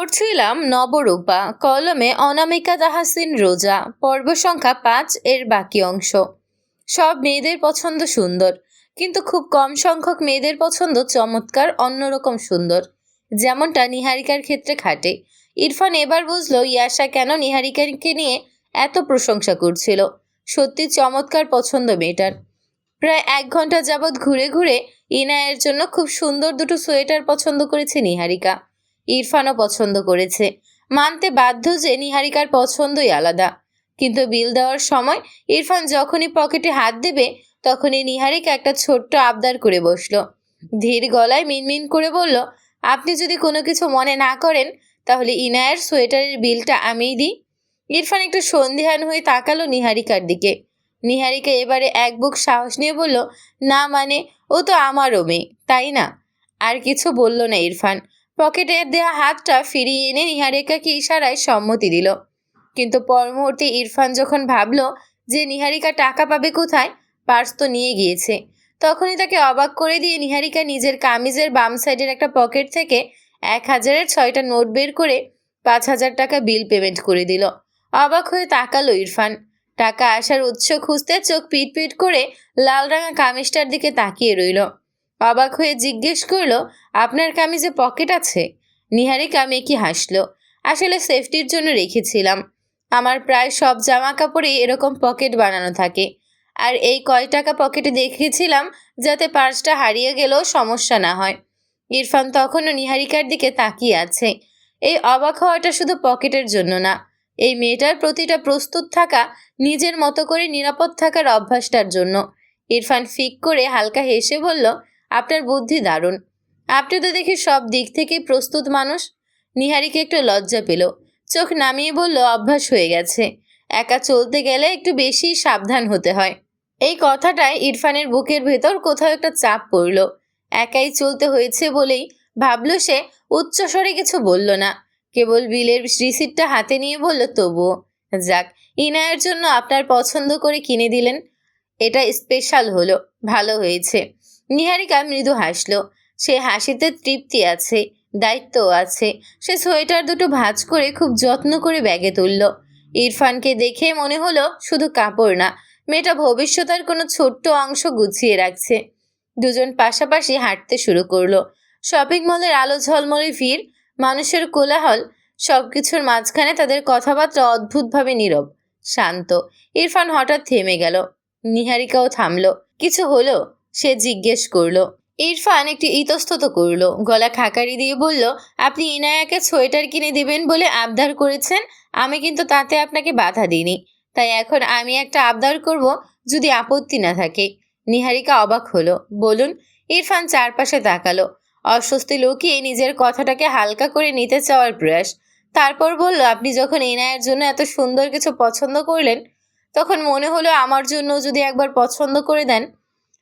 পড়ছিলাম নবরূপা, কলমে অনামিকা তাহাসিন রোজা, পর্ব সংখ্যা পাঁচ এর বাকি অংশ। সব মেয়েদের পছন্দ সুন্দর, কিন্তু খুব কম সংখ্যক মেয়েদের পছন্দ চমৎকার, অন্যরকম সুন্দর। যেমনটা নিহারিকার ক্ষেত্রে খাটে। ইরফান এবার বুঝলো, ইয়াশা কেন নিহারিকাকে নিয়ে এত প্রশংসা করছিল। সত্যি চমৎকার পছন্দ মেয়েটার। প্রায় এক ঘণ্টা যাবৎ ঘুরে ঘুরে ইনায়ের জন্য খুব সুন্দর দুটো সোয়েটার পছন্দ করেছে নিহারিকা। ইরফানও পছন্দ করেছে। মানতে বাধ্য যে নিহারিকার পছন্দই আলাদা। কিন্তু বিল দেওয়ার সময় ইরফান যখনই পকেটে হাত দেবে, তখনই নিহারিকা একটা ছোট্ট আবদার করে বসল। ধীর গলায় মিনমিন করে বলল, আপনি যদি কোনো কিছু মনে না করেন, তাহলে ইনায়ের সোয়েটারের বিলটা আমিই দিই। ইরফান একটু সন্ধিহান হয়ে তাকালো নিহারিকার দিকে। নিহারিকা এবারে এক বুক সাহস নিয়ে বলল, না মানে ও তো আমারও মেয়ে, তাই না? আর কিছু বলল না ইরফান। পকেটে দেওয়া হাতটা ফিরিয়ে এনে নিহারিকাকে ইশারায় সম্মতি দিল। কিন্তু পর মুহূর্তে ইরফান যখন ভাবল যে নিহারিকা টাকা পাবে কোথায়, পার্স তো নিয়ে গিয়েছে। তখনই তাকে অবাক করে দিয়ে নিহারিকা নিজের কামিজের বাম সাইডের একটা পকেট থেকে এক হাজারের ছয়টা নোট বের করে পাঁচ হাজার টাকা বিল পেমেন্ট করে দিল। অবাক হয়ে তাকালো ইরফান। টাকা আসার উৎস খুঁজতে চোখ পিট পিট করে লাল রাঙা কামিজটার দিকে তাকিয়ে রইল। অবাক হয়ে জিজ্ঞেস করল, আপনার কামিজে পকেট আছে? নিহারিকা মেকি হাসল, আসলে সেফটির জন্য রেখেছিলাম। আমার প্রায় সব জামা কাপড়ে এরকম পকেট বানানো থাকে। আর এই কয় টাকা পকেটে দেখেছিলাম যাতে পার্সটা হারিয়ে গেলেও সমস্যা না হয়। ইরফান তখনও নিহারিকার দিকে তাকিয়ে আছে। এই অবাক হওয়াটা শুধু পকেটের জন্য না, এই মেয়েটার প্রতিটা প্রস্তুত থাকা, নিজের মতো করে নিরাপদ থাকার অভ্যাসটার জন্য। ইরফান ফিক করে হালকা হেসে বলল আপনার বুদ্ধি দারুণ। আপনি তো দেখি সব দিক থেকেই প্রস্তুত মানুষ। নিহারিকে একটু লজ্জা পেল। চোখ নামিয়ে বলল, অভ্যাস হয়ে গেছে। একা চলতে গেলে একটু বেশি সাবধান হতে হয়। এই কথাটায় ইরফানের বুকের ভেতর কোথাও একটা চাপ পড়ল। একাই চলতে হয়েছে বলেই ভাবল সে, উচ্চস্বরে কিছু বলল না। কেবল বিলের রিসিপ্টটা হাতে নিয়ে বলল, তবুও, যাক, ইনায়ের জন্য আপনার পছন্দ করে কিনে দিলেন। এটা স্পেশাল হলো, ভালো হয়েছে। নিহারিকা মৃদু হাসলো। সে হাসিতে তৃপ্তি আছে, দায়িত্বও আছে। সে সোয়েটার দুটো ভাঁজ করে খুব যত্ন করে ব্যাগে তুলল। ইরফানকে দেখে মনে হলো শুধু কাপড় না, মেয়েটা ভবিষ্যতের কোনো ছোট্ট অংশ গুছিয়ে রাখছে। দুজন পাশাপাশি হাঁটতে শুরু করল। শপিং মলের আলো ঝলমলে ভিড়, মানুষের কোলাহল সব কিছুর মাঝখানে তাদের কথাবার্তা অদ্ভুতভাবে নীরব, শান্ত। ইরফান হঠাৎ থেমে গেল। নিহারিকাও থামলো। কিছু হলো? সে জিজ্ঞেস করল, ইরফান একটি ইতস্তত করল। গলা খাকারি দিয়ে বলল, আপনি ইনায়াকে সোয়েটার কিনে দিবেন বলে আবদার করেছেন? আমি কিন্তু তাতে আপনাকে বাধা দিইনি। তাই এখন আমি একটা আবদার করব যদি আপত্তি না থাকে। নিহারিকা অবাক হলো, বলুন। ইরফান চারপাশে তাকালো। অস্বস্তি লুকিয়ে নিজের কথাটাকে হালকা করে নিতে চাওয়ার প্রয়াস। তারপর বলল, আপনি যখন ইনায়ের জন্য এত সুন্দর কিছু পছন্দ করলেন, তখন মনে হলো আমার জন্য যদি একবার পছন্দ করে দেন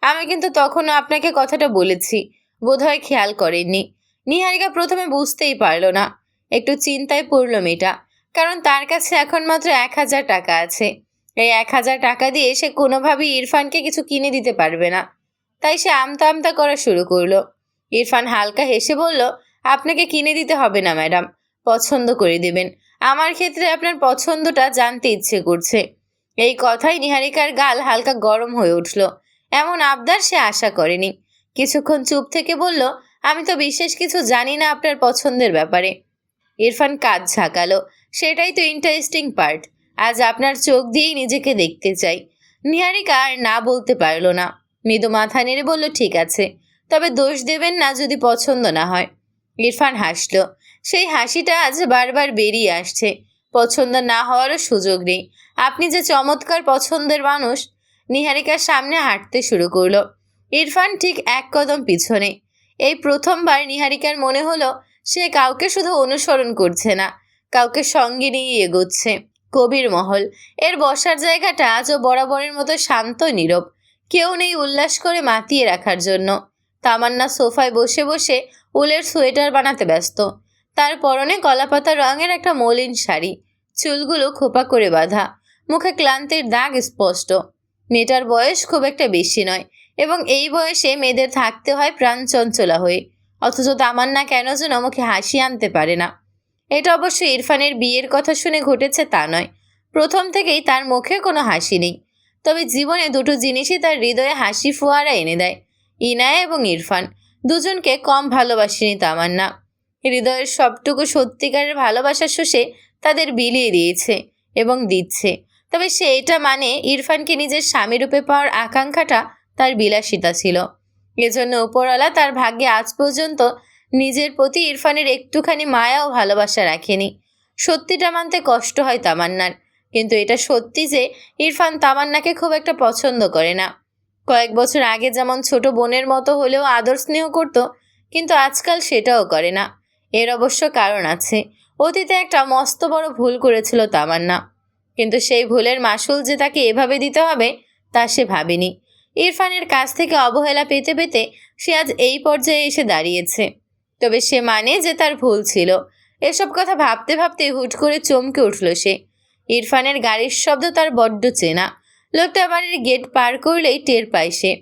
আমি কিন্তু তখনও আপনাকে কথাটা বলেছি। বোধহয় খেয়াল করেননি। নিহারিকা প্রথমে বুঝতেই পারল না। একটু চিন্তায় পড়ল মেয়েটা, কারণ তার কাছে এখন মাত্র এক হাজার টাকা আছে। এই এক হাজার টাকা দিয়ে সে কোনোভাবেই ইরফানকে কিছু কিনে দিতে পারবে না। তাই সে আমতা আমতা করা শুরু করল। ইরফান হালকা হেসে বলল, আপনাকে কিনে দিতে হবে না, ম্যাডাম। পছন্দ করে দেবেন। আমার ক্ষেত্রে আপনার পছন্দটা জানতে ইচ্ছে করছে। এই কথাই নিহারিকার গাল হালকা গরম হয়ে উঠল। এমন আবদার সে আশা করেনি। কিছুক্ষণ চুপ থেকে বলল, আমি তো বিশেষ কিছু জানি না আপনার পছন্দের ব্যাপারে। ইরফান কাজ ঝাঁকালো। সেটাই তো ইন্টারেস্টিং পার্ট আজ আপনার চোখ দিয়েই নিজেকে দেখতে চাই। নিহারিকা আর না বলতে পারল না। মৃদু মাথা নেড়ে বলল, ঠিক আছে। তবে দোষ দেবেন না যদি পছন্দ না হয়। ইরফান হাসলো। সেই হাসিটা আজ বারবার বেরিয়ে আসছে। পছন্দ না হওয়ারও সুযোগ নেই। আপনি যে চমৎকার পছন্দের মানুষ নিহারিকার সামনে হাঁটতে শুরু করল। ইরফান ঠিক এক কদম পিছনে। এই প্রথমবার নিহারিকার মনে হলো সে কাউকে শুধু অনুসরণ করছে না, কাউকে সঙ্গে নিয়ে এগোচ্ছে। কবির মহল। এর বসার জায়গাটা আজও বরাবরের মতো শান্ত, নীরব। কেউ নেই উল্লাস করে মাতিয়ে রাখার জন্য। তামান্না সোফায় বসে বসে উলের সোয়েটার বানাতে ব্যস্ত। তার পরনে কলাপাতা রঙের একটা মলিন শাড়ি। চুলগুলো খোপা করে বাঁধা। মুখে ক্লান্তির দাগ স্পষ্ট। মেয়েটার বয়স খুব একটা বেশি নয় এবং এই বয়সে মেয়েদের থাকতে হয় প্রাণ চঞ্চলা হয়ে। অথচ তামান্না কেন যেন মুখে হাসি আনতে পারে না। এটা অবশ্য ইরফানের বিয়ের কথা শুনে ঘটেছে তা নয়। প্রথম থেকেই তার মুখে কোনো হাসি নেই। তবে জীবনে দুটো জিনিসই তার হৃদয়ে হাসি ফোয়ারা এনে দেয়, ইনায়া এবং ইরফান। দুজনকে কম ভালোবাসেনি তামান্না। হৃদয়ের সবটুকু সত্যিকারের ভালোবাসা শুষে তাদের বিলিয়ে দিয়েছে এবং দিচ্ছে। তবে সে এটা মানে ইরফানকে নিজের স্বামীরূপে পাওয়ার আকাঙ্ক্ষাটা তার বিলাসিতা ছিল। এজন্য উপরওয়ালা তার ভাগ্যে আজ পর্যন্ত নিজের প্রতি ইরফানের একটুখানি মায়া ও ভালোবাসা রাখেনি। সত্যিটা মানতে কষ্ট হয় তামান্নার, কিন্তু এটা সত্যি যে ইরফান তামান্নাকে খুব একটা পছন্দ করে না। কয়েক বছর আগে যেমন ছোট বোনের মতো হলেও আদর স্নেহ করত, কিন্তু আজকাল সেটাও করে না। এর অবশ্য কারণ আছে। অতীতে একটা মস্ত বড় ভুল করেছিল তামান্না। কিন্তু সেই ভুলের মাসুল যে তাকে এভাবে দিতে হবে, তা সে ভাবেনি। ইরফানের কাছ থেকে অবহেলা পেতে পেতে সে আজ এই পর্যায়ে এসে দাঁড়িয়েছে। তবে সে মানে যে তার ভুল ছিল। এসব কথা ভাবতে ভাবতে হুট করে চমকে উঠল সে। ইরফানের গাড়ির শব্দ তার বড্ড চেনা। লোকটা বাড়ির গেট পার করলেই টের পায় সে।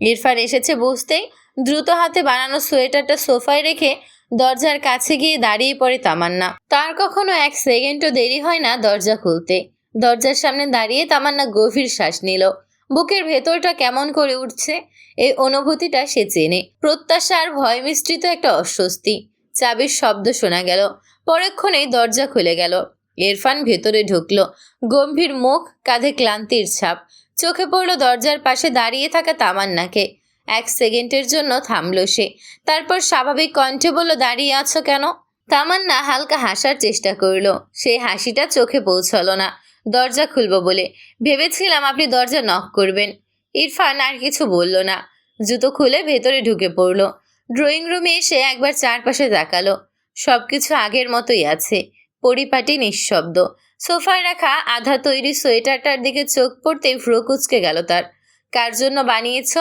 ইরফান এসেছে বুঝতেই দ্রুত হাতে বানানো সোয়েটারটা সোফায় রেখে দরজার কাছে গিয়ে দাঁড়িয়ে পড়ে তামান্না। তার কখনো এক সেকেন্ডও দেরি হয় না দরজা খুলতে। দরজার সামনে দাঁড়িয়ে তামান্না গভীর শ্বাস নিল। বুকের ভেতরটা কেমন করে উঠছে, এই অনুভূতিটা সে চেনে। প্রত্যাশা আর ভয় মিশ্রিত একটা অস্বস্তি। চাবির শব্দ শোনা গেল। পরক্ষণেই দরজা খুলে গেল। ইরফান ভেতরে ঢুকলো। গম্ভীর মুখ, কাঁধে ক্লান্তির ছাপ। চোখে পড়ল দরজার পাশে দাঁড়িয়ে থাকা তামান্নাকে। এক সেকেন্ডের জন্য থামলো সে। তারপর স্বাভাবিক কণ্ঠে বলল, দাঁড়িয়ে আছো কেন? তামান্না হালকা হাসার চেষ্টা করল। সেই হাসিটা চোখে পৌঁছলো না। দরজা খুলব বলে ভেবেছিলাম আপনি দরজা নক করবেন। ইরফান আর কিছু বলল না। জুতো খুলে ভেতরে ঢুকে পড়ল। ড্রয়িং রুমে এসে একবার চারপাশে তাকালো। সব কিছু আগের মতোই আছে। পরিপাটি নিঃশব্দ। সোফায় রাখা আধা তৈরি সোয়েটারটার দিকে চোখ পড়তেই ভ্রু কুচকে গেল তার। কার জন্য বানিয়েছ?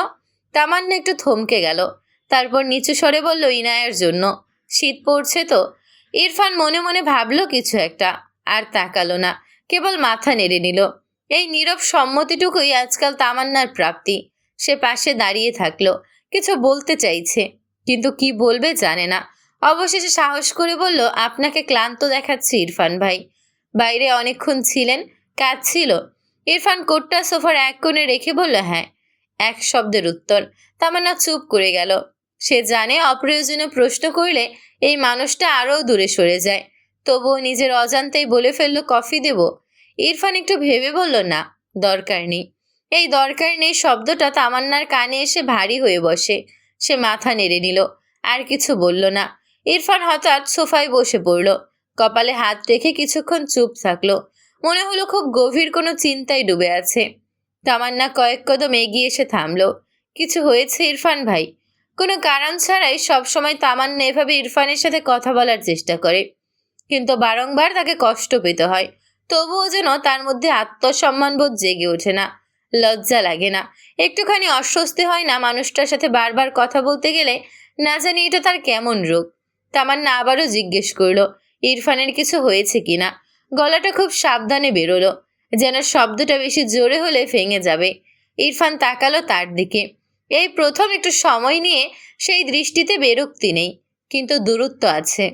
তামান্না একটু থমকে গেল। তারপর নিচু স্বরে বলল, ইনায়ের জন্য। শীত পড়ছে তো? ইরফান মনে মনে ভাবলো কিছু একটা, আর তাকালো না। কেবল মাথা নেড়ে নিল। এই নীরব সম্মতিটুকুই আজকাল তামান্নার প্রাপ্তি। সে পাশে দাঁড়িয়ে থাকল, কিছু বলতে চাইছে, কিন্তু কি বলবে জানে না। অবশেষে সাহস করে বলল, আপনাকে ক্লান্ত দেখাচ্ছি, ইরফান ভাই। বাইরে অনেকক্ষণ ছিলেন, কাজ ছিল। ইরফান কোটটা সোফার এক কোণে রেখে বলল হ্যাঁ। এক শব্দের উত্তর। তামান্না চুপ করে গেল। সে জানে অপ্রয়োজনীয় প্রশ্ন করলে এই মানুষটা আরও দূরে সরে যায়। তবুও নিজের অজান্তেই বলে ফেলল, কফি দেব? ইরফান একটু ভেবে বলল, না, দরকার নেই। এই দরকার নেই শব্দটা তামান্নার কানে এসে ভারী হয়ে বসে। সে মাথা নেড়ে নিল, আর কিছু বলল না। ইরফান হঠাৎ সোফায় বসে পড়ল, কপালে হাত রেখে কিছুক্ষণ চুপ থাকল। মনে হলো খুব গভীর কোনো চিন্তায় ডুবে আছে। তামান্না কয়েক কদম এগিয়ে এসে থামলো। কিছু হয়েছে ইরফান ভাই? কোনো কারণ ছাড়াই সবসময় তামান্না এভাবে ইরফানের সাথে কথা বলার চেষ্টা করে। কিন্তু বারংবার তাকে কষ্ট পেতে হয়। তবুও যেন তার মধ্যে আত্মসম্মানবোধ জেগে ওঠে না, লজ্জা লাগে না। একটুখানি অস্বস্তি হয় না মানুষটার সাথে বারবার কথা বলতে গেলে? না জানি এটা তার কেমন রোগ। তামান্না আবারও জিজ্ঞেস করল, ইরফানের কিছু হয়েছে কিনা গলাটা খুব সাবধানে বেরোলো, যেন শব্দটা বেশি জোরে হলে ভেঙে যাবে। ইরফান তাকালো তার দিকে। এই প্রথম একটু সময় নিয়ে সেই দৃষ্টিতে বেরুক্তি নেই, কিন্তু দূরত্ব আছে।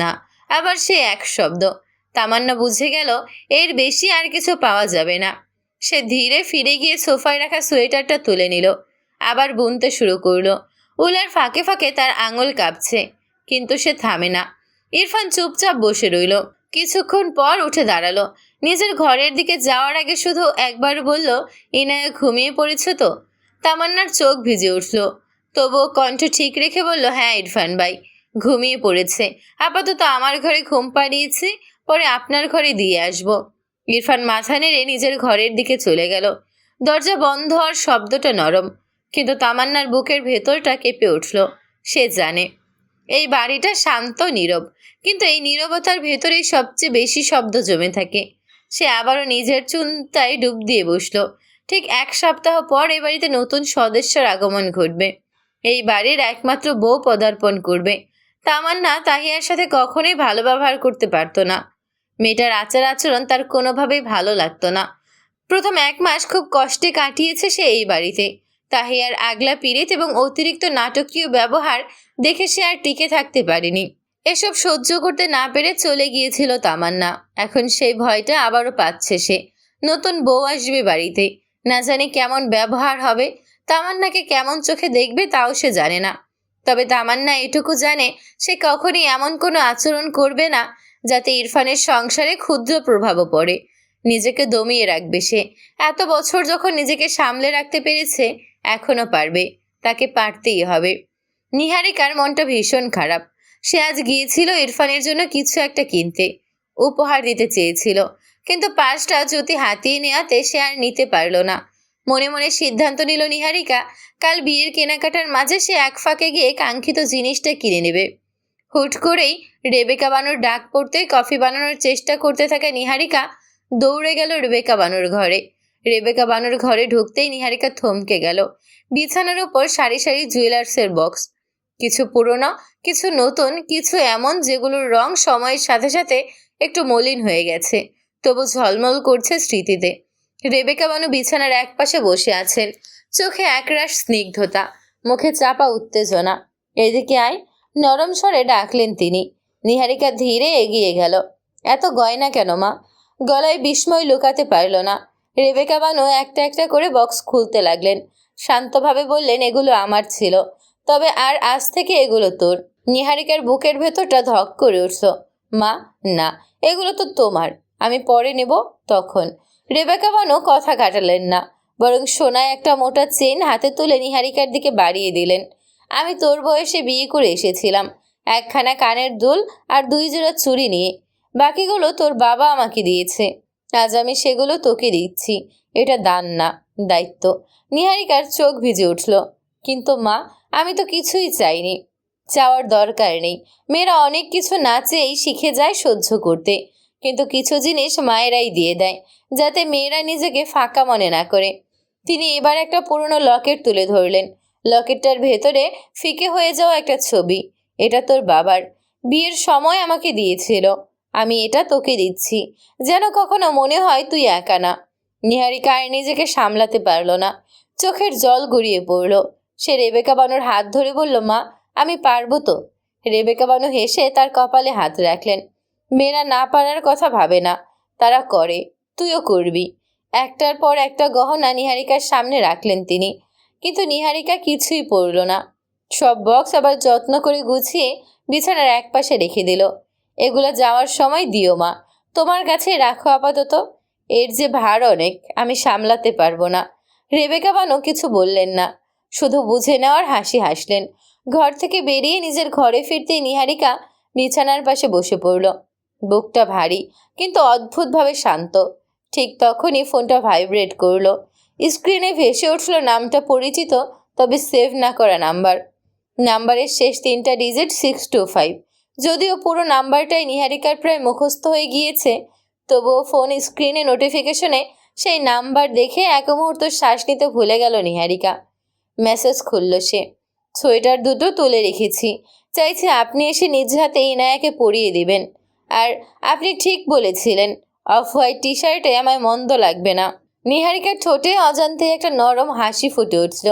না, আবার সে এক শব্দ। তামান্না বুঝে গেল, এর বেশি আর কিছু পাওয়া যাবে না। সে ধীরে ফিরে গিয়ে সোফায় রাখা সোয়েটারটা তুলে নিল, আবার বুনতে শুরু করল। উলার ফাঁকে ফাঁকে তার আঙুল কাঁপছে, কিন্তু সে থামে না। ইরফান চুপচাপ বসে রইল, কিছুক্ষণ পর উঠে দাঁড়াল। নিজের ঘরের দিকে যাওয়ার আগে শুধু একবার বলল, ইনায়া, ঘুমিয়ে পড়েছ তো? তামান্নার চোখ ভিজে উঠল। তবুও কণ্ঠ ঠিক রেখে বলল হ্যাঁ ইরফান ভাই, ঘুমিয়ে পড়েছে। আপাতত আমার ঘরে ঘুম পাড়িয়েছি পরে আপনার ঘরে দিয়ে আসব। ইরফান মাথা নেড়ে নিজের ঘরের দিকে চলে গেল। দরজা বন্ধ হওয়ার শব্দটা নরম, কিন্তু তামান্নার বুকের ভেতরটা কেঁপে উঠল। সে জানে, এই বাড়িটা শান্ত, নীরব, কিন্তু এই নীরবতার ভেতরেই সবচেয়ে বেশি শব্দ জমে থাকে। সে আবারও নিজের চিন্তায় ডুব দিয়ে বসল। ঠিক এক সপ্তাহ পর এই বাড়িতে নতুন সদস্যর আগমন ঘটবে। এই বাড়ির একমাত্র বউ পদার্পণ করবে। তামান্না তাহিয়ার সাথে কখনোই ভালো ব্যবহার করতে পারতো না। মেয়েটার আচার আচরণ তার কোনোভাবেই ভালো লাগতো না। প্রথম এক মাস খুব কষ্টে কাটিয়েছে সে এই বাড়িতে। তাহিয়ার আগলা পিরিত এবং অতিরিক্ত নাটকীয় ব্যবহার দেখে সে আর টিকে থাকতে পারেনি। এসব সহ্য করতে না পেরে চলে গিয়েছিল তামান্না। এখন সেই ভয়টা আবারও পাচ্ছে সে। নতুন বউ আসবে বাড়িতে। না জানি কেমন ব্যবহার হবে, তামান্নাকে কেমন চোখে দেখবে তাও সে জানে না। তবে তামান্না এটুকু জানে, সে কখনই এমন কোনো আচরণ করবে না যাতে ইরফানের সংসারে ক্ষুদ্র প্রভাবও পড়ে। নিজেকে দমিয়ে রাখবে সে। এত বছর যখন নিজেকে সামলে রাখতে পেরেছে এখনও পারবে। তাকে পারতেই হবে। নিহারিকার মনটা ভীষণ খারাপ। সে আজ গিয়েছিল ইরফানের জন্য কিছু একটা কিনতে। উপহার দিতে চেয়েছিল। কিন্তু পাঁচটা জ্যোতি হাতিয়ে নেওয়াতে সে আর নিতে পারল না। মনে মনে সিদ্ধান্ত নিল নিহারিকা, কাল বিয়ের কেনাকাটার মাঝে সে এক ফাঁকে গিয়ে কাঙ্ক্ষিত জিনিসটা কিনে নেবে। হুট করেই রেবেকা বানুর ডাক পড়তে কফি বানানোর চেষ্টা করতে থাকা নিহারিকা দৌড়ে গেল রেবেকা বানুর ঘরে। রেবেকা বানুর ঘরে ঢুকতেই নিহারিকা থমকে গেল। বিছানার উপর সারি সারি জুয়েলার্সের বক্স। কিছু পুরনো, কিছু নতুন, কিছু এমন যেগুলোর রং সময়ের সাথে সাথে একটু মলিন হয়ে গেছে। তবু ঝলমল করছে স্মৃতিতে। রেবেকা বানু বিছানার একপাশে বসে আছেন। চোখে একরাশ স্নিগ্ধতা, মুখে চাপা উত্তেজনা। এদিকে আয় নরম স্বরে ডাকলেন তিনি। নিহারিকা ধীরে এগিয়ে গেল। এত গয়না কেন মা? গলায় বিস্ময় লুকাতে পারল না। রেবেকা বানু একটা একটা করে বক্স খুলতে লাগলেন। শান্তভাবে বললেন, এগুলো আমার ছিল। তবে আর আজ থেকে এগুলো তোর। নিহারিকার বুকের ভেতরটা ধক করে উঠল। মা, না, এগুলো তো তোমার। আমি পরে নেব তখন। রেবেকা বানু কথা কাটালেন না, বরং সোনায় একটা মোটা চেন হাতে তুলে নিহারিকার দিকে বাড়িয়ে দিলেন। আমি তোর বয়সে বিয়ে করে এসেছিলাম। একখানা কানের দুল আর দুই জোড়া চুড়ি নিয়ে। বাকিগুলো তোর বাবা আমাকে দিয়েছে। আজ আমি সেগুলো তোকে দিচ্ছি। এটা দান না, দায়িত্ব। নিহারিকার চোখ ভিজে উঠল। কিন্তু মা, আমি তো কিছুই চাইনি। চাওয়ার দরকার নেই। মেয়েরা অনেক কিছু না চেয়েই শিখে যায় সহ্য করতে। কিন্তু কিছু জিনিস মায়েরাই দিয়ে দেয়, যাতে মেয়েরা নিজেকে ফাঁকা মনে না করে। তিনি এবার একটা পুরনো লকেট তুলে ধরলেন। লকেটটার ভেতরে ফিকে হয়ে যাওয়া একটা ছবি। এটা তোর বাবার। বিয়ের সময় আমাকে দিয়েছিল। আমি এটা তোকে দিচ্ছি। যেন কখনো মনে হয় তুই একা না। নিহারিকা আর নিজেকে সামলাতে পারল না। চোখের জল গড়িয়ে পড়ল। সে রেবেকা বানুর হাত ধরে বলল, মা, আমি পারব তো? রেবেকা বানু হেসে তার কপালে হাত রাখলেন। মেয়েরা না পারার কথা ভাবে না। তারা করে। তুইও করবি। একটার পর একটা গহনা নিহারিকার সামনে রাখলেন তিনি। কিন্তু নিহারিকা কিছুই পড়ল না। সব বক্স আবার যত্ন করে গুছিয়ে বিছানার এক পাশে রেখে দিল। এগুলো যাওয়ার সময় দিও মা। তোমার কাছে রাখো আপাতত। এর যে ভার অনেক, আমি সামলাতে পারব না। রেবেকা বানু কিছু বললেন না। শুধু বুঝে নেওয়ার হাসি হাসলেন। ঘর থেকে বেরিয়ে নিজের ঘরে ফিরতেই নিহারিকা বিছানার পাশে বসে পড়ল। বুকটা ভারী, কিন্তু অদ্ভুতভাবে শান্ত। ঠিক তখনই ফোনটা ভাইব্রেট করল। স্ক্রিনে ভেসে উঠল নামটা পরিচিত, তবে সেভ না করা নাম্বার। নাম্বারের শেষ তিনটা ডিজিট সিক্স টু ফাইভ। যদিও পুরো নাম্বারটাই নিহারিকার প্রায় মুখস্থ হয়ে গিয়েছে, তবুও ফোন স্ক্রিনে নোটিফিকেশনে সেই নাম্বার দেখে এক মুহূর্ত শ্বাস নিতে ভুলে গেল নিহারিকা। মেসেজ খুলল সে। সোয়েটার দুটো তুলে রেখেছি। চাইছি আপনি এসে নিজ হাতে ইনায়াকে পরিয়ে দিবেন। আর আপনি ঠিক বলেছিলেন, অফ হোয়াইট টি শার্টে আমায় মন্দ লাগবে না। নিহারিকার ঠোঁটে অজান্তে একটা নরম হাসি ফুটে উঠল।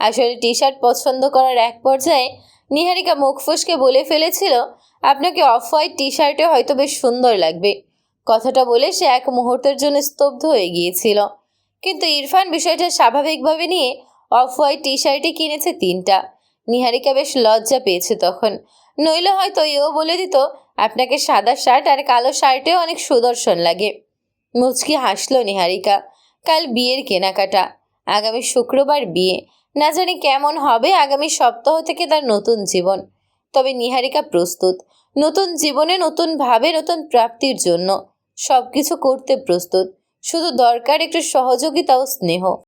আসলে টি শার্ট পছন্দ করার এক পর্যায়ে নিহারিকা মুখ ফুসকে বলে ফেলেছিল, আপনাকে অফ হোয়াইট টি শার্টে হয়তো বেশ সুন্দর লাগবে। কথাটা বলে সে এক মুহূর্তের জন্য স্তব্ধ হয়ে গিয়েছিল। কিন্তু ইরফান বিষয়টা স্বাভাবিকভাবে নিয়ে অফ হোয়াইট টি শার্টই কিনেছে তিনটা। নিহারিকা বেশ লজ্জা পেয়েছে তখন। নইলে হয়তো এও বলে দিত, আপনাকে সাদা শার্ট আর কালো শার্টেও অনেক সুদর্শন লাগে। মুচকি হাসলো নিহারিকা। কাল বিয়ের কেনাকাটা। আগামী শুক্রবার বিয়ে। না জানি কেমন হবে আগামী সপ্তাহ থেকে তার নতুন জীবন। তবে নিহারিকা প্রস্তুত। নতুন জীবনে নতুনভাবে নতুন প্রাপ্তির জন্য। সব কিছু করতে প্রস্তুত। শুধু দরকার একটু সহযোগিতা ও স্নেহ।